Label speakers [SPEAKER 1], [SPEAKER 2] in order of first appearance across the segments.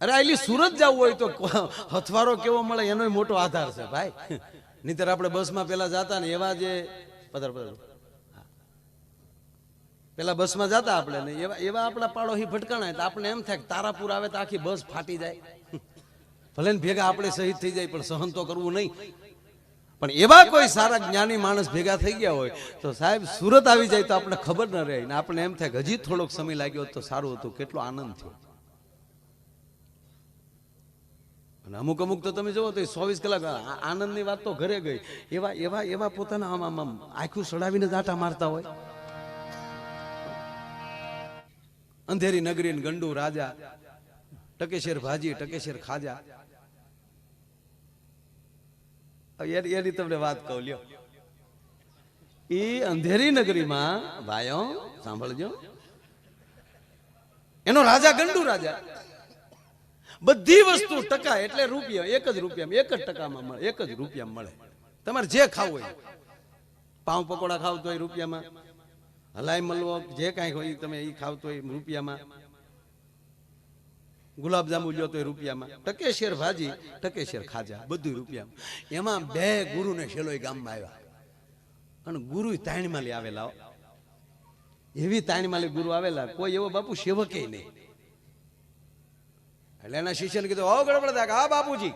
[SPEAKER 1] અરે આટલી સુરત જવું હોય તો હથવારો કેવો મળે, એનો મોટો આધાર છે, ભાઈ. નહીતર આપણે બસમાં પેલા જતા ને એવા જે પધાર પધાર. પેલા બસમાં જતા આપણે ને એવા એવા આપણા પાડોશી ભટકાણા તો આપણે એમ થાય તારાપુર આવે તો આખી બસ ફાટી જાય. ભલે ને ભેગા આપણે શહીદ થઈ જાય, પણ સહન તો કરવું નહીં. પણ એવા કોઈ સારા જ્ઞાની માણસ ભેગા થઈ ગયા હોય તો સાહેબ સુરત આવી જાય તો આપણે ખબર ન રહે ને આપણે એમ થાય કે હજી થોડોક સમય લાગ્યો તો સારું હતું, કેટલો આનંદ થયો. અને અમુક અમુક તો તમે જુઓ તો ચોવીસ કલાક આનંદની વાત તો ઘરે ગઈ. એવા એવા એવા પોતાના આમ આમ આખું સડાવીને જ આટા મારતા હોય. અંધેરી નગરી ગંડુ રાજા, ટકેશેર ભાજી, ટકેશેર ખાજા. એની તમને વાત કહું, લ્યો. એ અંધેરી નગરીમાં, ભાઈઓ, સાંભળજો. એનો રાજા ગંડુ રાજા. બધી વસ્તુ ટકા એટલે રૂપિયા, એક જ રૂપિયામાં, એક જ ટકામાં મળે, એક જ રૂપિયામાં મળે. તમારે જે ખાવું હોય, પાઉં પકોડા ખાવ હોય રૂપિયામાં, હલાઈ મલવો, જે કાંઈ હોય તમે એ ખાવ હોય રૂપિયામાં. ગુલાબ જાંબુ લ્યો તો રૂપિયામાં. ટકેશેર ભાજી ટકેશેર ખાજા બધું રૂપિયામાં. એમાં બે ગુરુને શેલોય ગામમાં આવ્યા. અને ગુરુ તાણીમાલી આવેલા એવી તાણીમાલી ગુરુ આવેલા, કોઈ એવો બાપુ સેવકે નહીં. એટલે એના શિષ્યને કીધું હો ગડબડ થાય હા બાપુજી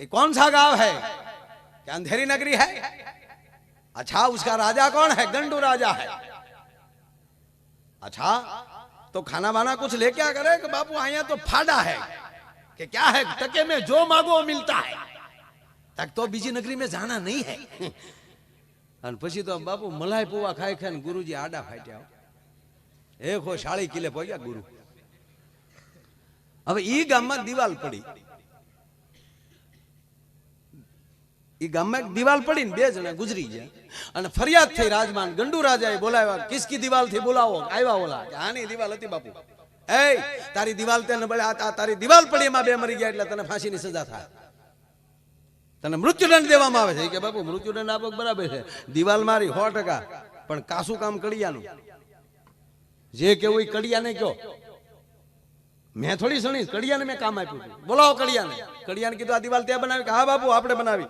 [SPEAKER 1] ये कौन सा गांव है क्या अंधेरी नगरी है अच्छा उसका राजा कौन है गंडू राजा है अच्छा तो खाना वाना कुछ लेके आ करे कि बापू आया तो फाड़ा है कि क्या है टके में जो मांगो वो मिलता है तक तो बीजी नगरी में जाना नहीं है અને પછી તો બાપુ મલાઈ પુવા ખાઈ ખાઈને ગુરુજી આડા ફાટ્યા એક શાળી કિલે પહોંચ્યા ગુરુ. હવે ઈ ગામમાં દિવાલ પડી. ઈ ગામમાં દિવાલ પડી ને બે જણા ગુજરી ગયા. અને ફરિયાદ થઈ રાજમાન, ગંડુ રાજાએ બોલાવ્યા, કિસકી દિવાલથી બોલાવો આવ્યા ઓલા. આની દિવાલ હતી બાપુ. એ તારી દિવાલ તેને બળે, આ તારી દિવાલ પડી, એમાં બે મરી ગયા એટલે તને ફાંસીની સજા થાય. તને મૃત્યુદંડ દેવામાં આવે છે. કે બાપુ, મૃત્યુદંડ આપો બરાબર છે. દિવાલ મારી સો ટકા, પણ કાસું કામ કડિયાનું જે કેવું ઈ કડિયાને કયો. મેં થોડી સણી, કડિયાને મેં કામ આપ્યું હતું. બોલાવો કડિયાને. કડિયાને કીધું, આ દિવાલ ત્યાં બનાવી. હા, બાપુ, આપણે બનાવી.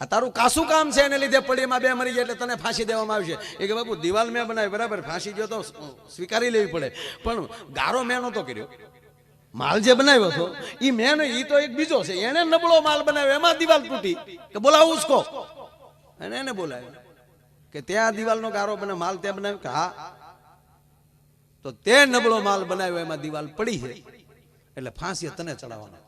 [SPEAKER 1] આ તારું કાસું કામ છે, એને લીધે પડીમાં બે મરી ગયા એટલે તને ફાંસી દેવામાં આવશે. એ કે, બાપુ, દિવાલ મેં બનાવી. બરાબર, ફાંસી ગયો તો સ્વીકારી લેવી પડે. પણ ગારો મેં નહોતો કર્યો. માલ જે બનાવ્યો હતો એ મેં એ તો એક બીજો છે. એને નબળો માલ બનાવ્યો, એમાં દિવાલ તૂટી. કે બોલાવો ઉસકો અને એને બોલાવ્યો. કે ત્યાં દિવાલનો ગારો બને, માલ ત્યાં બનાવ્યો કે હા. તો તે નબળો માલ બનાવ્યો, એમાં દિવાલ પડી છે. એટલે ફાંસી તને ચડાવવાનો.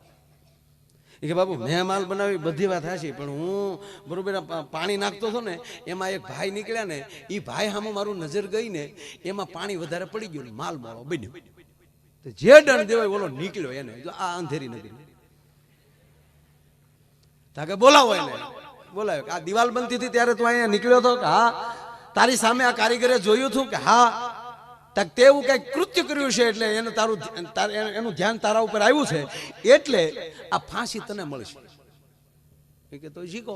[SPEAKER 1] એ કે બાબુ મેં માલ બનાવી બધી વાત હાશી પણ હું બરોબર પાણી નાખતો હતો ને, એમાં એક ભાઈ નીકળ્યા ને એ ભાઈ સામે મારું નજર ગઈ ને, એમાં પાણી વધારે પડી ગયું માલ મારો બન્યો. જે દંડ દેવાય ઓલો નીકળ્યો એને આ અંધેરી નગરી તાકે બોલાવો એને. બોલાવ્યો આ દિવાલ બનતી હતી ત્યારે તું અહીંયા નીકળ્યો હતો કે, હા. તારી સામે આ કારીગરે જોયું હતું કે, હા. તેવું કઈ કૃત્ય કર્યું છે એટલે એને તારું એનું ધ્યાન તારા ઉપર આવ્યું છે. એટલે આ ફાંસી તને મળશે. એ કે, તો શીખો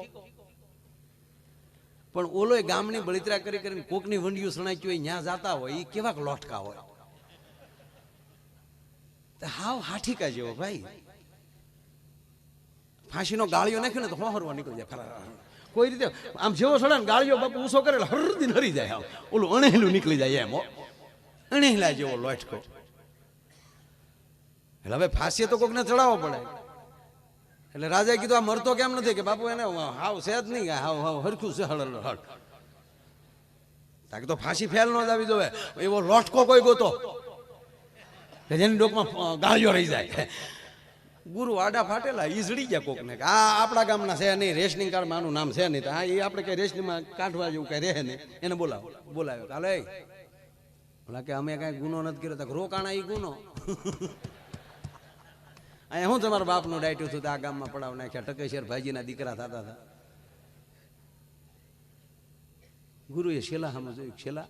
[SPEAKER 1] પણ ઓલો ગામની બળિતરા કરી કરીને કોકની વંડિયું સણાચ્યું હોય ત્યાં જાતા હોય એ કેવાક લોટકા હોય. હાવ હાઠીકા જેવો ભાઈ. ફાંસીનો ગાળિયો નાખે ને તો હોહરવા નીકળી જાય ફરાર. કોઈ રીતે આમ જેવો સડે ને ગાળિયો બાપુ ઊંસો કરે એટલે હરદી હરી જાય આમ. ઓલું અણેલું નીકળી જાય એમ. અણેલા જેવો લોટકો. એટલે હવે ફાંસી તો કોકને ચડાવવો પડે. એટલે રાજાએ કીધું, આ મરતો કેમ નથી? કે બાપુ એને હાવ છે જ નહીં હાવ હાવ, હરખું છે, હળ હળ તાકે તો ફાંસી ફેલ ન જ આવી જોવે. એવો લોટકો કોઈ ગોતો. કે જેની ડોકમાં ગાળિયો રહી જાય. ગુરુ આડા ફાટેલા એ જડી ગયા કોક ને આ આપણા ગામના છે નહીં, રેશનિંગ કાર્ડમાં આનું નામ છે નહીં. હા એ આપણે કઈ રેશનિંગમાં કાઢવા જેવું કઈ રહે નહીં. એને બોલાવો, બોલાવ્યો કાલે બોલા કે, અમે કઈ ગુનો નથી કર્યો. તો રોકાણા એ ગુનો. અહીંયા હું તમારા બાપનું ડાયટું તો આ ગામમાં પડાવ નાખ્યા ટકેશેર ભાઈજીના દીકરા થતા હતા. ગુરુએ શેલા સામે જોયું શેલા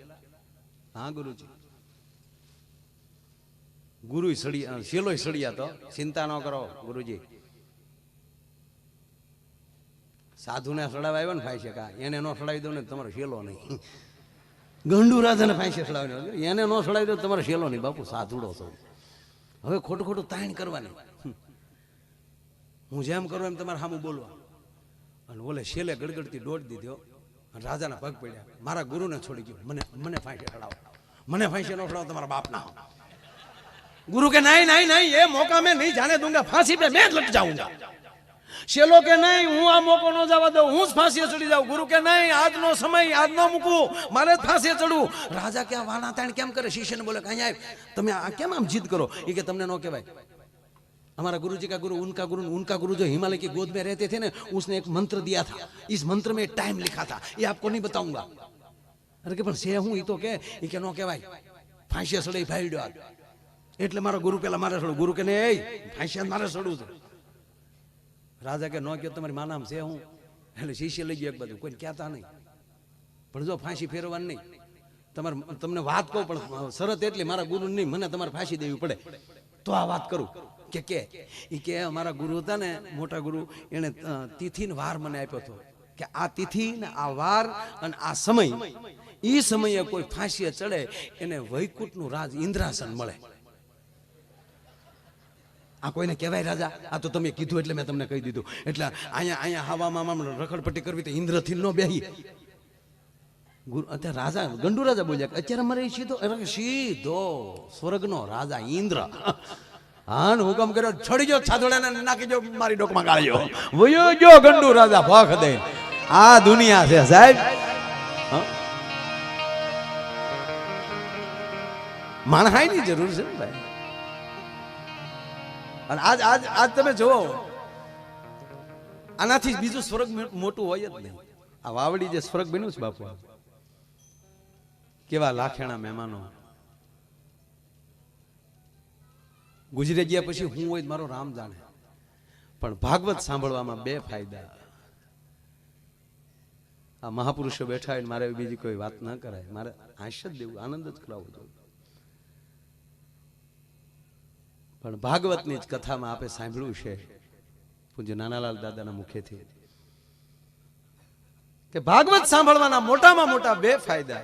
[SPEAKER 1] હા, ગુરુજી. ગુરુ સળિયા શેલો સળિયા તો. ચિંતા ન કરો, ગુરુજી. સાધુને સડાવ આવ્યો ને ભાઈ કા એને ન સડાવી દો ને તમારો શેલો નહીં. ગંડુ રાજાને ફાંસી સડાવી એને નો સડાવી દો તમારે શેલો નહીં. બાપુ, સાધુડો છો. હવે ખોટું ખોટું તાણ કરવાની. હું જેમ કરું એમ તમારે સામું બોલવા. અને ઓલે શેલે ગડગડતી દોડ દીધો. અને રાજાના પગ પડ્યા. મારા ગુરુને છોડી ગયો. મને મને ફાંસી સડાવો મને ફાંસી નો સડાવો તમારા બાપના. गुरु के नहीं नहीं नहीं, ये मौका मैं नहीं जाने दूँगा, फांसी पे मैं लट जाऊँगा। शेलो के નહીં હું આ મોકો ન જવા દઉં હું જ ફાંસીએ ચડી જાઉં ગુરુ કે નહીં આજનો સમય આજ ન મૂકવું મારે જ ફાંસીએ राजा क्या वाना વાના તાણ करे? शिष्य ने बोले, कहीं आए, तुम આ કેમ આમ જીદ કરો એ કે તમને ન કહેવાય हमारा गुरु जी का गुरु, उनका गुरु उनका गुरु जो हिमालय की गोद में रहते थे ना, उसने एक मंत्र दिया था। इस मंत्र में टाइम लिखा था। ये आपको नहीं बताऊँगा। अरे के पर से हूँ ये तो के, ये के नो के भाई फांसी चढ़ी फ़ाइल डाल એટલે મારો ગુરુ પેલા મારે સડું. ગુરુ કે ને એ ફાંસી મારે સડવું છે. રાજા કે ન કે તમારી માનામ છે હું? એટલે શિષ્ય લઈ ગયો એક બધું કોઈ કહેતા નહીં. પણ જો ફાંસી ફેરવાની નહીં. તમારે તમને વાત કહું પણ શરત એટલી મારા ગુરુ નહીં. મને તમારે ફાંસી દેવી પડે. તો આ વાત કરું. કે કે? એ કે અમારા ગુરુ હતા ને મોટા ગુરુ એને અ, તિથિ ને વાર મને આપ્યો હતો. કે આ તિથિ ને આ વાર અને આ સમય એ સમયે કોઈ ફાંસીએ ચડે એને વૈકુંઠનું રાજ ઇન્દ્રાસન મળે. આ કોઈને કહેવાય, રાજા, આ તો તમે કીધું એટલે મેં તમને કહી દીધું. એટલે અહીંયા અહીંયા હવામાં રખડપટ્ટી કરવી તો ઇન્દ્રથી ન બેહી. ગુરુ, અત્યારે રાજા, ગંડુ રાજા બોલ્યા અત્યારે મારે સીધો સીધો સ્વર્ગનો રાજા ઇન્દ્ર. હાન હુકમ કર્યો, છડી જો છાદોડાને નાખી જો, મારી ડોકમાં ગાળ્યો વયો જો ગંડુ રાજા, ભખ દે. આ દુનિયા છે, સાહેબ? માણહાઈની જરૂર છે ને, ભાઈ? અને આજ આજ આજ તમે જુઓ આનાથી બીજું સ્વર્ગ મોટું હોય જ નહીં. આ વાવડી જે સ્વર્ગ બન્યું છે બાપુ. કેવા લાખેણા મહેમાનો. ગુજરી ગયા પછી હું હોય મારો રામ જાણે. પણ ભાગવત સાંભળવામાં બે ફાયદા. આ મહાપુરુષો બેઠા હોય મારે બીજી કોઈ વાત ન કરાય. મારે હાસ્ય જ દેવું, આનંદ જ કરાવવો જોઈએ. પણ ભાગવતની જ કથામાં આપે સાંભળ્યું છે. પૂજ્ય નાનાલાલ દાદાના મુખેથી. કે ભાગવત સાંભળવાના મોટામાં મોટા બે ફાયદા.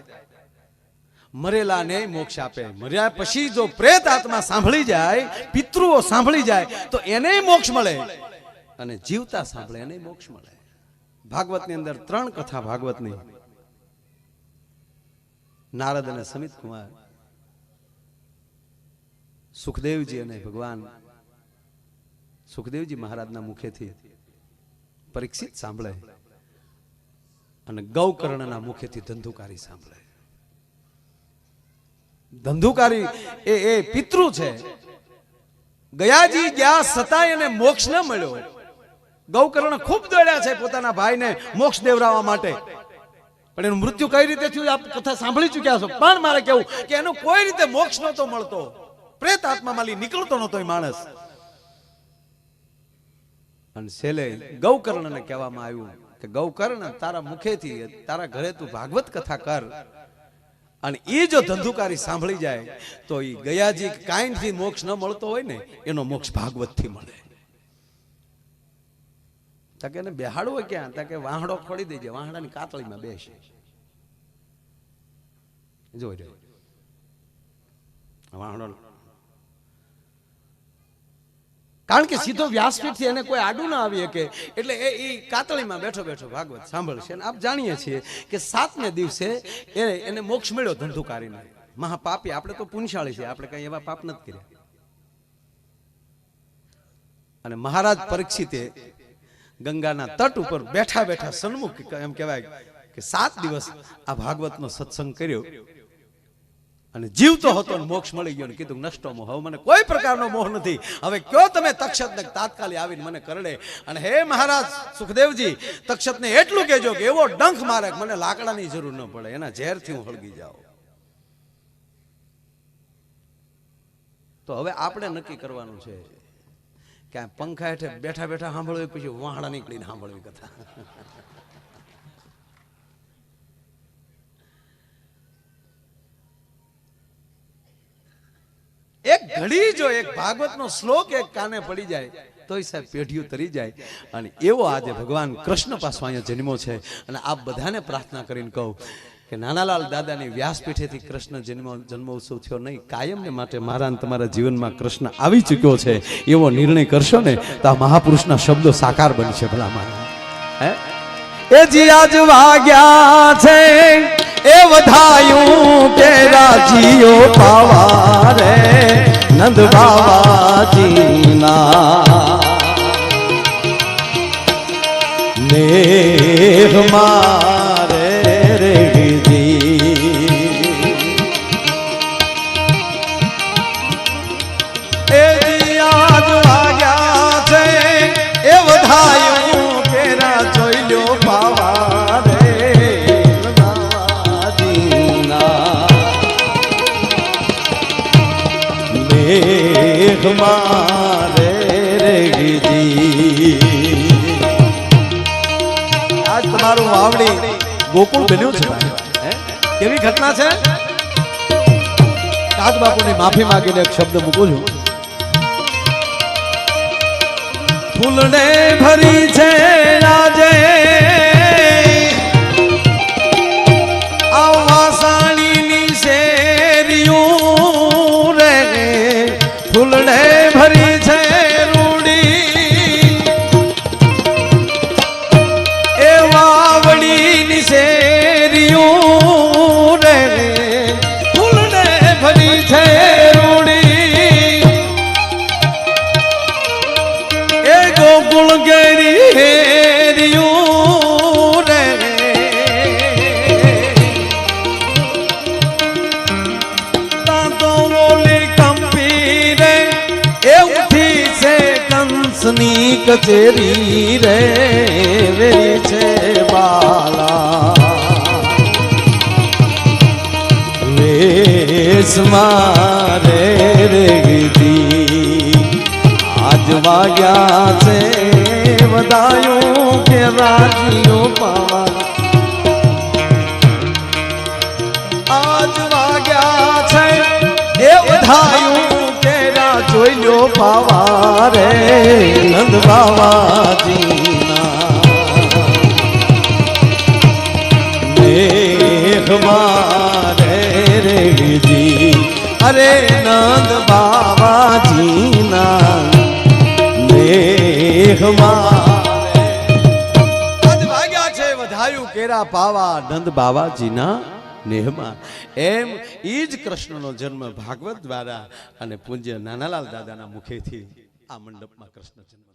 [SPEAKER 1] મરેલાને મોક્ષ આપે. મર્યા પછી જો પ્રેત આત્મા સાંભળી જાય, પિતૃઓ સાંભળી જાય, તો એને મોક્ષ મળે. અને જીવતા સાંભળે એને મોક્ષ મળે. ભાગવતની અંદર ત્રણ કથા ભાગવતની. નારદ અને સમિત કુમાર સુખદેવજી અને ભગવાન સુખદેવજી મહારાજના મુખેથી પરીક્ષિત સાંભળે અને ગૌકર્ણના મુખેથી ધંધુકારી સાંભળે. ધંધુકારી એ એ પિતૃ છે. ગયાજી ગયા સતાય એને મોક્ષ ન મળ્યો. ગૌકર્ણ ખૂબ દોડ્યા છે પોતાના ભાઈને મોક્ષ દેવરાવા માટે. પણ એનું મૃત્યુ કઈ રીતે થયું આપ કથા સાંભળી ચૂક્યા છો? પણ મારે કેવું કે એનો કોઈ રીતે મોક્ષ નહોતો મળતો. પ્રેત આત્મા માલી નીકળતો નહોતો એ માણસ. અને છેલ્લે ગૌકર્ણને કહેવામાં આવ્યું કે ગૌકર્ણ તારા મુખેથી, તારા ઘરે તું ભાગવત કથા કર. અને એ જો ધંધુકારી સાંભળી જાય, તો એ ગયાજી કાંઈથી મોક્ષ ન મળતો હોય ને, એનો મોક્ષ ભાગવતથી મળે. તકે એને બેહાડવો ક્યાં? તકે વાહડો ખોડી દેજે, વાહડાની કાતળીમાં બેસે. જોઈ રહ્યો વાહડો કારણ કે સીધો વ્યાસપીઠથી એને કોઈ આડું ના આવી શકે એટલે એ એ કાતળીમાં બેઠો બેઠો ભાગવત સાંભળશે અને આપ જાણીએ છીએ કે સાતમે દિવસે એ એને મોક્ષ મળ્યો ધંધુકારીને. મહાપાપી આપણે તો પુણ્યશાળી છે આપણે કંઈ એવા પાપ નથી કર્યા. અને મહારાજ પરીક્ષિતે ગંગાના તટ ઉપર બેઠા બેઠા સન્મુખ એમ કહેવાય કે સાત દિવસ આ ભાગવતનો સત્સંગ કર્યો. અને જીવતો હતો મોક્ષ મળી ગયો ને કીધું નષ્ટો મોહ. હવે મને કોઈ પ્રકારનો મોહ નથી. હવે કયો તમે તક્ષતને તાત્કાલિક આવીને મને કરડે? અને હે મહારાજ સુખદેવજી તક્ષતને એટલું કહેજો કે એવો ડંખ મારે મને લાકડાની જરૂર ન પડે. એના ઝેરથી હું હળગી જાઉં. તો હવે આપણે નક્કી કરવાનું છે કે પંખા હેઠે બેઠા બેઠા સાંભળવી પછી વાહડા નીકળીને સાંભળવી કથા. એક ઘડી જો એક ભાગવતનો શ્લોક એક કાને પડી જાય, તોય સાહેબ પેઢીઓ તરી જાય. અને એવો આજે ભગવાન કૃષ્ણ પાસો અહીંયા જન્મો છે. અને આપ બધાને પ્રાર્થના કરીને કહું કે નાનાલાલ દાદાની વ્યાસપીઠેથી કૃષ્ણ જન્મ, જન્મોત્સવ થયો નહીં, કાયમને માટે મારા તમારા જીવનમાં કૃષ્ણ આવી ચૂક્યો છે, એવો નિર્ણય કરશો ને, તો આ મહાપુરુષના શબ્દો સાકાર બનશે ભલામાં હે? એ જી આજ વાગ્યા છે એ વધાયું કે રાજીઓ પાવા રે નંદ બાવાજીના. મેઘ તમારું વાવડી ગોકુળ બન્યું છે કેવી ઘટના છે? કાગ બાપુની માફી માંગીને એક શબ્દ મૂકું છું. ફૂલને ભરી છે કચેરી રે વેરી છે બાલા. વેશ મારે રે ગીધી. આજ વાગ્યા છે વધાયું કે રાજીઓ પાવા જોઈ પાવા રે નંદ બાવાજીના. મેઘ મારે રે અરે નંદ બાવાજીના. વધાયું કેરા પાવા નંદ બાવાજીના. નેહમાં એમ એ જ કૃષ્ણનો જન્મ ભાગવત દ્વારા અને પૂજ્ય નાનાલાલ દાદાના મુખેથી આ મંડપમાં કૃષ્ણ જન્મ